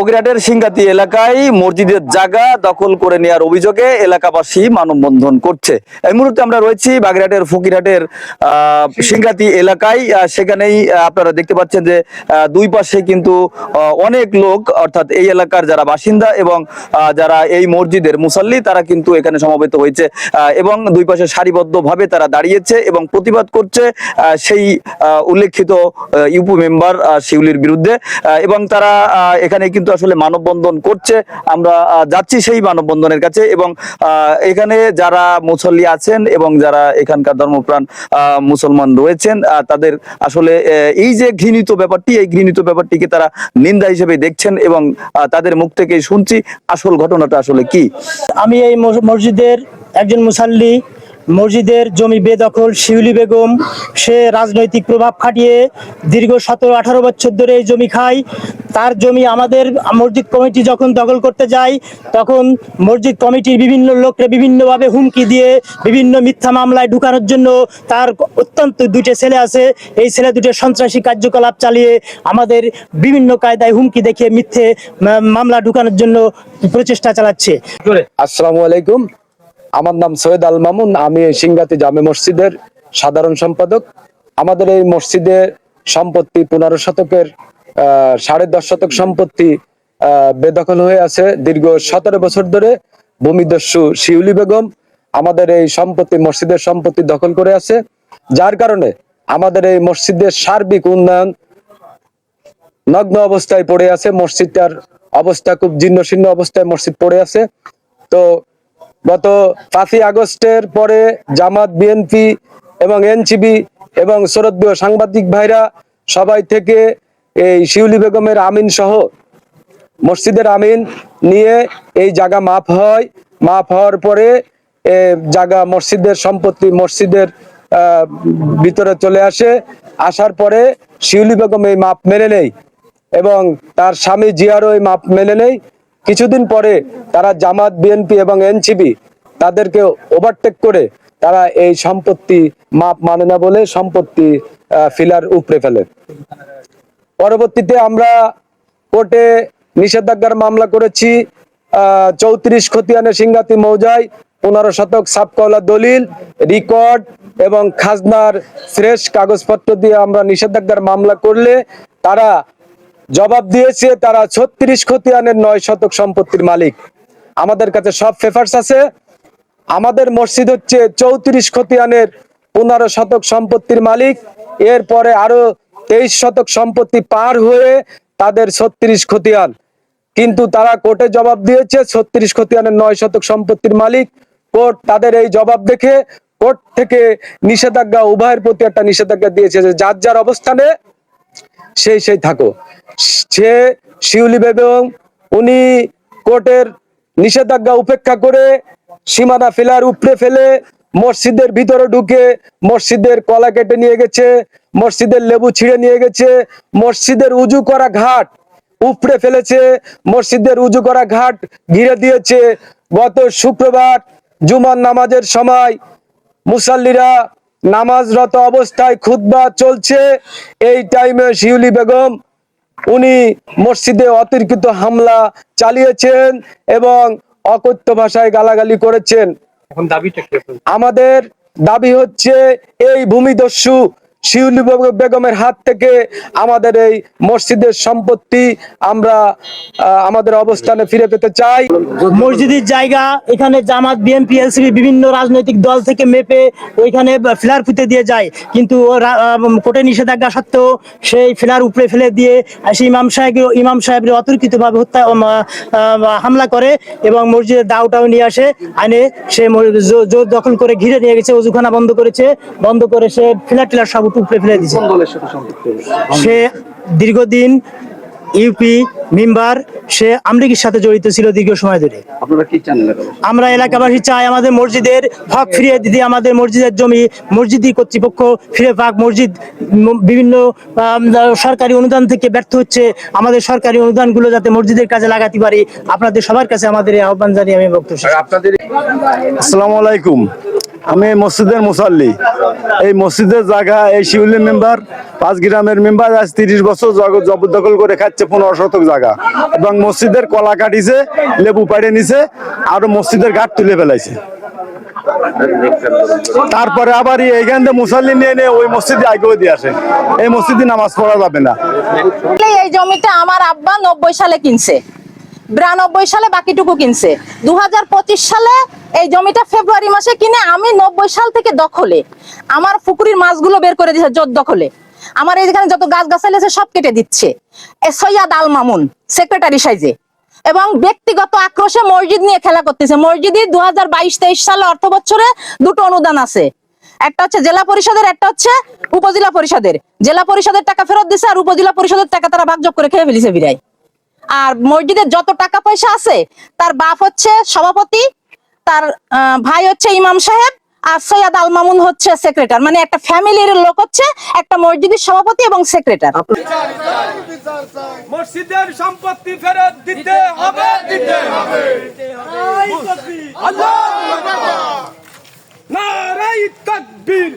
ফকিরহাটের সিংগাতি এলাকায় মসজিদের জায়গা দখল করে নেওয়ার অভিযোগে এলাকাবাসী মানববন্ধন করছে। এই মুহূর্তে আমরা রয়েছি বাগেরহাটের ফকিরহাটের সিংগাতি এলাকায়। সেখানেই আপনারা দেখতে পাচ্ছেন যে দুই পাশে কিন্তু অনেক লোক, অর্থাৎ এই এলাকার যারা বাসিন্দা এবং যারা এই মসজিদের মুসাল্লি, তারা কিন্তু এখানে সমবেত হয়েছে। এবং দুই পাশে সারিবদ্ধভাবে তারা দাঁড়িয়েছে এবং প্রতিবাদ করছে সেই উল্লেখিত ইউপি মেম্বার শিউলির বিরুদ্ধে। এবং তারা এখানে কিন্তু আসলে মানববন্ধন করছে। আমরা যাচ্ছি সেই মানববন্ধনের কাছে এবং এখানে যারা মুসল্লি আছেন এবং যারা এখানকার ধর্মপ্রাণ মুসলমান রয়েছেন তাদের আসলে এই যে ঘৃণিত ব্যাপারটি, এই ঘৃণিত ব্যাপারটিকে তারা নিন্দা হিসেবে দেখছেন এবং তাদের মুখ থেকে শুনছি আসল ঘটনাটা আসলে কি। আমি এই মসজিদের একজন মুসাল্লি মসজিদের জমি বেদখল, শিউলি বেগম, সে রাজনৈতিক প্রভাব খাটিয়ে দীর্ঘ সতেরো, আঠারো বছর ধরে এই জমি খায়। তার জমি আমাদের মসজিদ কমিটি যখন দখল করতে যায়, তখন মসজিদ কমিটির বিভিন্ন লোককে বিভিন্নভাবে হুমকি দিয়ে বিভিন্ন মিথ্যা মামলায় ঢুকানোর জন্য তার অত্যন্ত দুইটা ছেলে আছে। এই ছেলে দুটো সন্ত্রাসী কার্যকলাপ চালিয়ে আমাদের বিভিন্ন কায়দায় হুমকি দেখে মিথ্যে মামলা ঢুকানোর জন্য প্রচেষ্টা চালাচ্ছে। আসসালামু আলাইকুম। আমার নাম সৈয়দ আল মামুন, আমি সিংগাতি জামে মসজিদের সাধারণ সম্পাদক। আমাদের এই মসজিদের সম্পত্তি পনেরো শতকের সাড়ে দশ শতক সম্পত্তি বেদখল হয়ে আছে। দীর্ঘ সতেরো বছর ধরে ভূমিদস্যু শিউলি বেগম আমাদের এই সম্পত্তি, মসজিদের সম্পত্তি দখল করে আছে। যার কারণে আমাদের এই মসজিদের সার্বিক উন্নয়ন নগ্ন অবস্থায় পড়ে আছে। মসজিদটার অবস্থা খুব জীর্ণ শীর্ণ অবস্থায় মসজিদ পড়ে আছে। তো গত পাঁচই আগস্টের পরে জামাত, বিএনপি এবং এনসিবি এবং শরদীয় সাংবাদিক ভাইরা সবাই থেকে এই শিউলি বেগমের আমিন সহ মসজিদের আমিন নিয়ে এই জায়গা মাপ হয়। মাপ হওয়ার পরে জায়গা মসজিদের সম্পত্তি মসজিদের ভিতরে চলে আসে। আসার পরে শিউলি বেগম এই মাপ মেনে নেই এবং তার স্বামী জিয়ারও এই মাপ মেনে নেই। কিছুদিন পরে তারা জামাত, বিএনপি এবং এনসিবি তাদেরকে ওভারটেক করে তারা এই সম্পত্তি মাপ মানে না বলে সম্পত্তি ফিলার উপড়ে ফেলে। পরবর্তীতে আমরা কোর্টে নিষেধাজ্ঞার মামলা করেছি চৌত্রিশ খতিয়ানে সিংগাতি মৌজায় পনেরো শতক সাবকলা দলিল রেকর্ড এবং খাজনার ফ্রেশ কাগজপত্র দিয়ে আমরা নিষেধাজ্ঞার মামলা করলে তারা জবাব দিয়েছে তারা ছত্রিশ খতিয়ানের নয় শতক সম্পত্তির মালিক। আমাদের কাছে সব পেপারস আছে। আমাদের মসজিদ হচ্ছে চৌত্রিশ খতিয়ানের পনেরো শতক সম্পত্তির মালিক। এরপরে আরও তেইশ শতক সম্পত্তি পার হয়ে তাদের ছত্রিশ খতিয়ান। কিন্তু তারা কোর্টে জবাব দিয়েছে, ছত্রিশ খতিয়ানের নয় শতক সম্পত্তির মালিক। কোর্ট তাদের এই জবাব দেখে কোর্ট থেকে নিষেধাজ্ঞা, উভয়ের প্রতি একটা নিষেধাজ্ঞা দিয়েছে যার যার অবস্থানে সেই সেই থাকো। সে শিউলি বেগম, উনি কোর্টের নিষেধাজ্ঞা উপেক্ষা করে সীমানা ফেলার উপরে ফেলে মসজিদের ভিতরে ঢুকে মসজিদের কলা কেটে নিয়ে গেছে, মসজিদের লেবু ছিঁড়ে নিয়ে গেছে, মসজিদের উজু করা ঘাট উপড়ে ফেলেছে, মসজিদের উজু করা ঘাট ঘিরে দিয়েছে। গত শুক্রবার জুমার নামাজের সময় মুসাল্লিরা নামাজরত অবস্থায় খুদ্া চলছে। এই টাইমে শিউলি বেগম উনি মসজিদে অতিরিক্ত হামলা চালিয়েছেন এবং অকথ্য ভাষায় গালাগালি করেছেন। আমাদের দাবি হচ্ছে এই ভূমিদস্যু শিউলি বেগ- বেগমের হাত থেকে আমাদের এই মসজিদের সম্পত্তি আমরা আমাদের অবস্থানে ফিরে পেতে চাই। মসজিদের জায়গা, এখানে জামাত, বিএনপি, এলসিবি, বিভিন্ন রাজনৈতিক দল থেকে মেপে ওইখানে ফ্ল্যার পুঁতে দিয়ে যায়। কিন্তু কোর্টের নিষেধাজ্ঞা সত্ত্বেও সেই ফ্ল্যার উপরে ফেলে দিয়ে সেই ইমাম সাহেব ইমাম সাহেবের অতর্কিতভাবে হত্যা হামলা করে এবং মসজিদের দাওটাও নিয়ে আসে। আনে সে জোর দখল করে ঘিরে নিয়ে গেছে, অজুখানা বন্ধ করেছে, বন্ধ করে সে ফ্ল্যাট টিলার সব উপরে ফেলে দিয়েছে। সে দীর্ঘদিন ইউপি মেম্বার সে আমরিকির সাথে জড়িত ছিল দীর্ঘ সময় ধরে। আমরা এলাকাবাসী চাই আমাদের মসজিদের হক ফিরিয়ে দিতে আমাদের মসজিদের জমি মসজিদি কর্তৃপক্ষ ফিরে পাক মসজিদ বিভিন্ন সরকারি অনুদান থেকে ব্যর্থ হচ্ছে। আমাদের সরকারি অনুদানগুলো যাতে মসজিদের কাজে লাগাতে পারি আপনাদের সবার কাছে আমাদের আহ্বান জানিয়ে আমি বক্তব্য আপনাদের আসসালামু আলাইকুম। আমি মসজিদের মুসাল্লি। এই মসজিদের জায়গা, এই শিউলি মেম্বার, পাঁচ গ্রামের মেম্বার, আজ তিরিশ বছর জবরদখল করে খাচ্ছে পনেরো শতক জায়গা। এবং মসজিদের কলা কাটিছে, লেবু পাড়ে নিছে, আরও মসজিদের ঘাট তুলে ফেলাইছে। তারপরে আবার এইখান থেকে মুসাল্লি নিয়ে নিয়ে ওই মসজিদে আগেও দিয়ে আসে। এই মসজিদে নামাজ পড়া যাবে না। এই জমিটা আমার আব্বা নব্বই সালে কিনছে। বিরানব্বই সালে বাকিটুকু কিনছে। দু হাজার পঁচিশ সালে এই জমিটা ফেব্রুয়ারি মাসে কিনে আমি নব্বই সাল থেকে দখলে। আমার পুকুরির মাছগুলো বের করে দিচ্ছে জোর দখলে। আমার এইখানে যত গাছ গাছালি আছে সব কেটে দিচ্ছে। সৈয়াদ আল মামুন সেক্রেটারি সাইজে। এবং ব্যক্তিগত আক্রোশে মসজিদ নিয়ে খেলা করতেছে। মসজিদে দু হাজার বাইশ তেইশ সালে অর্থ বছরে দুটো অনুদান আছে। একটা হচ্ছে জেলা পরিষদের, একটা হচ্ছে উপজেলা পরিষদের। জেলা পরিষদের টাকা ফেরত দিছে আর উপজেলা পরিষদের টাকা তারা ভাগযোগ করে খেয়ে ফেলিছে বিরাই। আর মসজিদের যত টাকা পয়সা আছে তার বাপ হচ্ছে সভাপতি তার ভাই হচ্ছে ইমাম সাহেব আর সৈয়দ আল মামুন হচ্ছে সেক্রেটার মানে একটা ফ্যামিলির লোক হচ্ছে একটা মসজিদের সভাপতি এবং সেক্রেটার মসজিদের সম্পত্তি ফেরত দিতে হবে। দিতে হবে। আল্লাহ নারাই তাকবীর।